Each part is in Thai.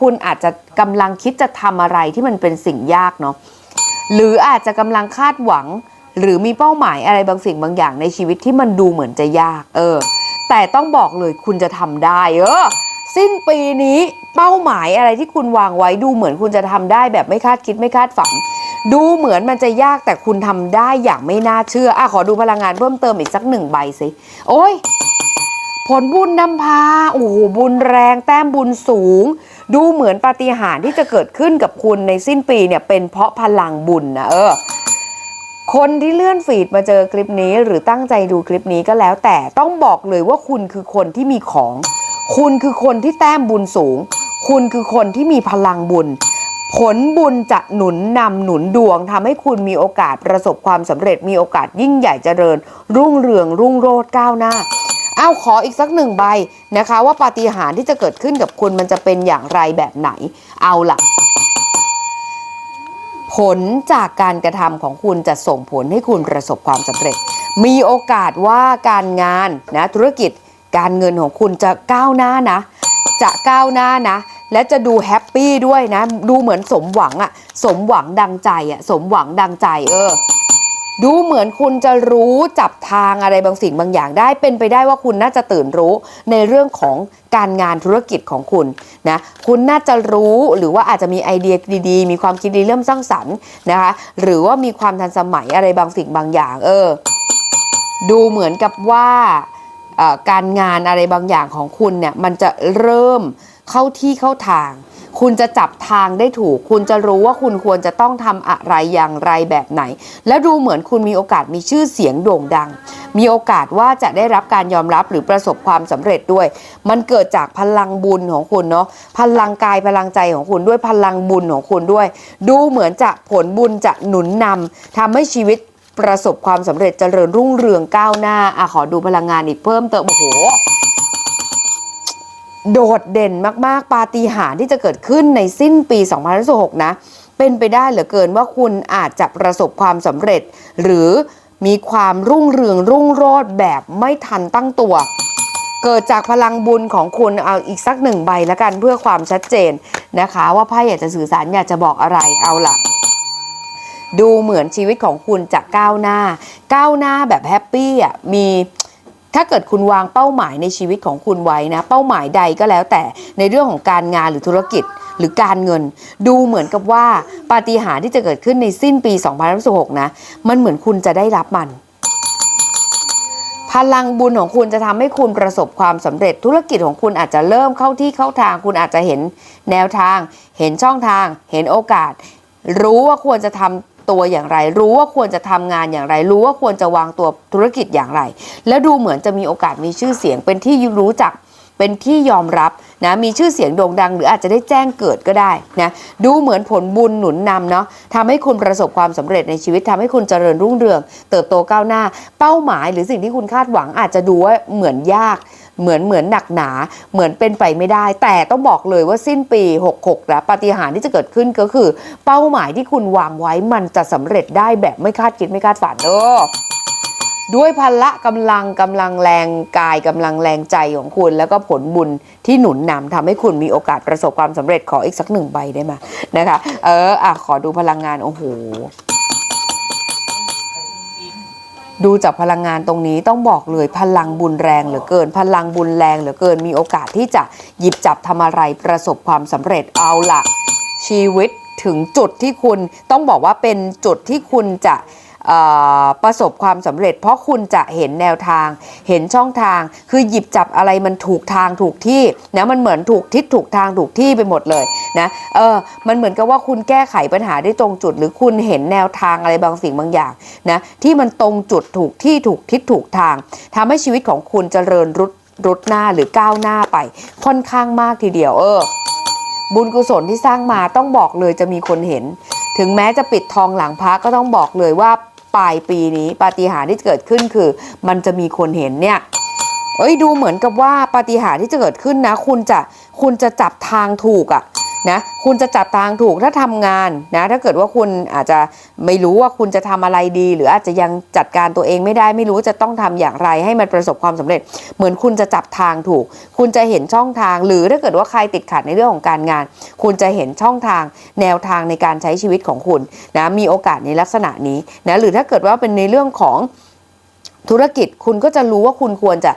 คุณอาจจะกำลังคิดจะทำอะไรที่มันเป็นสิ่งยากเนาะหรืออาจจะกำลังคาดหวัง หรือมีเป้าหมายอะไรบางสิ่งบางอย่างในชีวิตที่มันดูเหมือนจะยาก เออ แต่ต้องบอกเลยคุณจะทำได้เออสิ้นปีนี้เป้าหมายอะไรที่คุณวางไว้ดูเหมือนคุณจะทำได้แบบไม่คาดคิดไม่คาดฝัน ดูเหมือนมันจะยากแต่คุณทำได้อย่างไม่น่าเชื่ออะขอดูพลังงานเพิ่มเติมอีกสักหนึ่งใบสิโอ้ยผลบุญนำพาโอ้โหบุญแรงแต้มบุญสูง ดูเหมือนปาฏิหาริย์ที่จะเกิดขึ้นกับคุณในสิ้นปีเนี่ยเป็นเพราะพลังบุญนะเออคนที่เลื่อนฟีดมาเจอคลิปนี้ หรือตั้งใจดูคลิปนี้ก็แล้ว แต่ต้องบอกเลยว่าคุณคือคนที่มีของ คุณคือคนที่แต้มบุญสูง คุณคือคนที่มีพลังบุญ ผลบุญจะหนุนนำหนุนดวงทำให้คุณมีโอกาสประสบความสำเร็จมีโอกาสยิ่งใหญ่เจริญ รุ่งเรืองรุ่งโรจน์ก้าวหน้า อาขออีกสักหนึ่งใบนะคะ ว่าปาฏิหาริย์ที่จะเกิดขึ้นกับคุณมันจะเป็นอย่างไรแบบไหน เอาล่ะ ผลจากการกระทำของคุณจะส่งผลให้คุณประสบความสำเร็จ มีโอกาสว่าการงานนะธุรกิจการเงินของคุณจะก้าวหน้านะ จะก้าวหน้านะ และจะดูแฮปปี้ด้วยนะ ดูเหมือนสมหวังอะสมหวังดังใจอะสมหวังดังใจเออ ดูเหมือนคุณจะรู้จับทางอะไรบางสิ่งบางอย่างได้ เป็นไปได้ว่าคุณน่าจะตื่นรู้ในเรื่องของการงานธุรกิจของคุณนะคุณน่าจะรู้หรือว่าอาจจะมีไอเดียดีๆ มีความคิดดีเริ่มสร้างสรรค์นะคะหรือว่ามีความทันสมัยอะไรบางสิ่งบางอย่าง เออ ดูเหมือนกับว่าการงานอะไรบางอย่างของคุณเนี่ยมันจะเริ่ม เข้าที่เข้าทาง คุณจะจับทางได้ถูก คุณจะรู้ว่าคุณควรจะต้องทำอะไรอย่างไรแบบไหน แล้วดูเหมือนคุณมีโอกาสมีชื่อเสียงโด่งดัง มีโอกาสว่าจะได้รับการยอมรับหรือประสบความสำเร็จด้วย มันเกิดจากพลังบุญของคุณเนาะพลังกายพลังใจของคุณด้วยพลังบุญของคุณด้วย ดูเหมือนจะผลบุญจะหนุนนำทำให้ชีวิตประสบความสำเร็จเจริญรุ่งเรืองก้าวหน้าอะขอดูพลังงานอีกเพิ่มเติมโอ้โห โดดเด่นมากๆ ปาฏิหาริย์ที่จะเกิดขึ้นในสิ้นปี2026นะ เป็นไปได้เหลือเกินว่าคุณอาจจะประสบความสำเร็จ หรือมีความรุ่งเรืองรุ่งโรจน์แบบไม่ทันตั้งตัว เกิดจากพลังบุญของคุณเอาอีกสักหนึ่งใบแล้วกันเพื่อความชัดเจนนะคะ ว่าไพ่อยากจะสื่อสารอยากจะบอกอะไรเอาล่ะดูเหมือนชีวิตของคุณจะก้าวหน้า ก้าวหน้าแบบแฮปปี้อะมี ถ้าเกิดคุณวางเป้าหมายในชีวิตของคุณไว้นะ เป้าหมายใดก็แล้วแต่ในเรื่องของการงานหรือธุรกิจหรือการเงิน ดูเหมือนกับว่าปาฏิหาริย์ที่จะเกิดขึ้นในสิ้นปี 2026นะ มันเหมือนคุณจะได้รับมัน พลังบุญของคุณจะทำให้คุณประสบความสำเร็จธุรกิจของคุณอาจจะเริ่มเข้าที่เข้าทาง คุณอาจจะเห็นแนวทาง เห็นช่องทาง เห็นโอกาส รู้ว่าควรจะทำ ตัวอย่างไร รู้ว่าควรจะทำงานอย่างไร รู้ว่าควรจะวางตัวธุรกิจอย่างไร แล้วดูเหมือนจะมีโอกาสมีชื่อเสียงเป็นที่รู้จักเป็นที่ยอมรับนะมีชื่อเสียงโด่งดัง หรืออาจจะได้แจ้งเกิดก็ได้นะดูเหมือนผลบุญหนุนนำเนาะทำให้คุณประสบความสำเร็จในชีวิตทำให้คุณเจริญรุ่งเรือง เติบโตก้าวหน้า เป้าหมายหรือสิ่งที่คุณคาดหวังอาจจะดูว่าเหมือนยาก เหมือนเหมือนหนักหนา เหมือนเป็นไปไม่ได้ แต่ต้องบอกเลยว่าสิ้นปี 66 แล้วปาฏิหาริย์ที่จะเกิดขึ้นก็คือ เป้าหมายที่คุณวางไว้มันจะสำเร็จได้แบบไม่คาดคิดไม่คาดฝันเออด้วยพละกำลังกำลังแรงกายกำลังแรงใจของคุณ แล้วก็ผลบุญที่หนุนนำทำให้คุณมีโอกาสประสบความสำเร็จขออีกสักหนึ่งใบได้ไหมนะคะ เอออะขอดูพลังงานโอ้โห ดูจากพลังงานตรงนี้ต้องบอกเลยพลังบุญแรงเหลือเกิน พลังบุญแรงเหลือเกิน มีโอกาสที่จะหยิบจับทำอะไรประสบความสำเร็จเอาละชีวิตถึงจุดที่คุณต้องบอกว่าเป็นจุดที่คุณจะ ประสบความสำเร็จ เพราะคุณจะเห็นแนวทาง เห็นช่องทาง คือหยิบจับอะไรมันถูกทางถูกที่นะมันเหมือนถูกทิศถูกทางถูกที่ไปหมดเลยนะเออมันเหมือนกับว่าคุณแก้ไขปัญหาได้ตรงจุด หรือคุณเห็นแนวทางอะไรบางสิ่งบางอย่างนะที่มันตรงจุดถูกที่ถูกทิศถูกทางทำให้ชีวิตของคุณเจริญรุดรุดหน้าหรือก้าวหน้าไป ค่อนข้างมากทีเดียวเออ บุญกุศลที่สร้างมาต้องบอกเลยจะมีคนเห็น ถึงแม้จะปิดทองหลังพระก็ต้องบอกเลยว่า ปลายปีนี้ปาฏิหาริย์ที่เกิดขึ้นคือ มันจะมีคนเห็นเนี่ยเอ้ยดูเหมือนกับว่าปาฏิหาริย์ที่จะเกิดขึ้นนะ คุณจะคุณจะจับทางถูกอะ่ะ นะคุณจะจับทางถูกถ้าทำงานนะถ้าเกิดว่าคุณอาจจะไม่รู้ว่าคุณจะทำอะไรดี หรืออาจจะยังจัดการตัวเองไม่ได้ไม่รู้จะต้องทำอย่างไรให้มันประสบความสำเร็จ เหมือนคุณจะจับทางถูก คุณจะเห็นช่องทาง หรือถ้าเกิดว่าใครติดขัดในเรื่องของการงาน คุณจะเห็นช่องทางแนวทางในการใช้ชีวิตของคุณนะมีโอกาสในลักษณะนี้นะหรือถ้าเกิดว่าเป็นในเรื่องของธุรกิจคุณก็จะรู้ว่าคุณควรจะ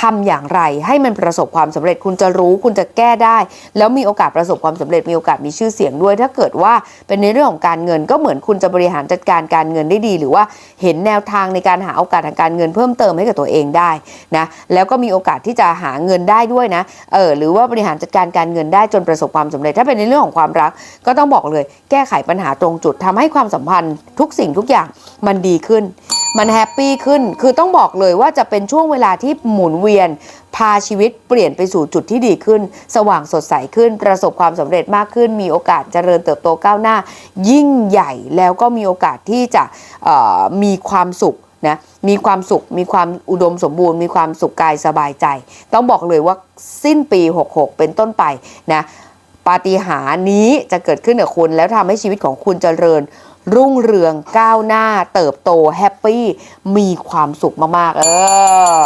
ทำอย่างไรให้มันประสบความสำเร็จคุณจะรู้คุณจะแก้ได้ แล้วมีโอกาสประสบความสำเร็จมีโอกาสมีชื่อเสียงด้วย ถ้าเกิดว่าเป็นในเรื่องของการเงินก็เหมือนคุณจะบริหารจัดการการเงินได้ดี หรือว่าเห็นแนวทางในการหาโอกาสทางการเงินเพิ่มเติมให้กับตัวเองได้นะแล้วก็มีโอกาสที่จะหาเงินได้ด้วยนะเออหรือว่าบริหารจัดการการเงินได้จนประสบความสำเร็จ ถ้าเป็นในเรื่องของความรัก ก็ต้องบอกเลย แก้ไขปัญหาตรงจุดทำให้ความสัมพันธ์ทุกสิ่งทุกอย่างมันดีขึ้น มันแฮปปี้ขึ้น คือต้องบอกเลยว่าจะเป็นช่วงเวลาที่หมุนเวียน พาชีวิตเปลี่ยนไปสู่จุดที่ดีขึ้น สว่างสดใสขึ้น ประสบความสำเร็จมากขึ้น มีโอกาสเจริญเติบโตก้าวหน้า ยิ่งใหญ่แล้วก็มีโอกาสที่จะมีความสุขนะมีความสุข มีความอุดมสมบูรณ์ มีความสุขกายสบายใจ ต้องบอกเลยว่าสิ้นปี 66 เป็นต้นไปนะปาฏิหารินี้จะเกิดขึ้นกับคุณแล้วทำให้ชีวิตของคุณเจริญ รุ่งเรืองก้าวหน้า เติบโตแฮปปี้มีความสุขมากๆ เออ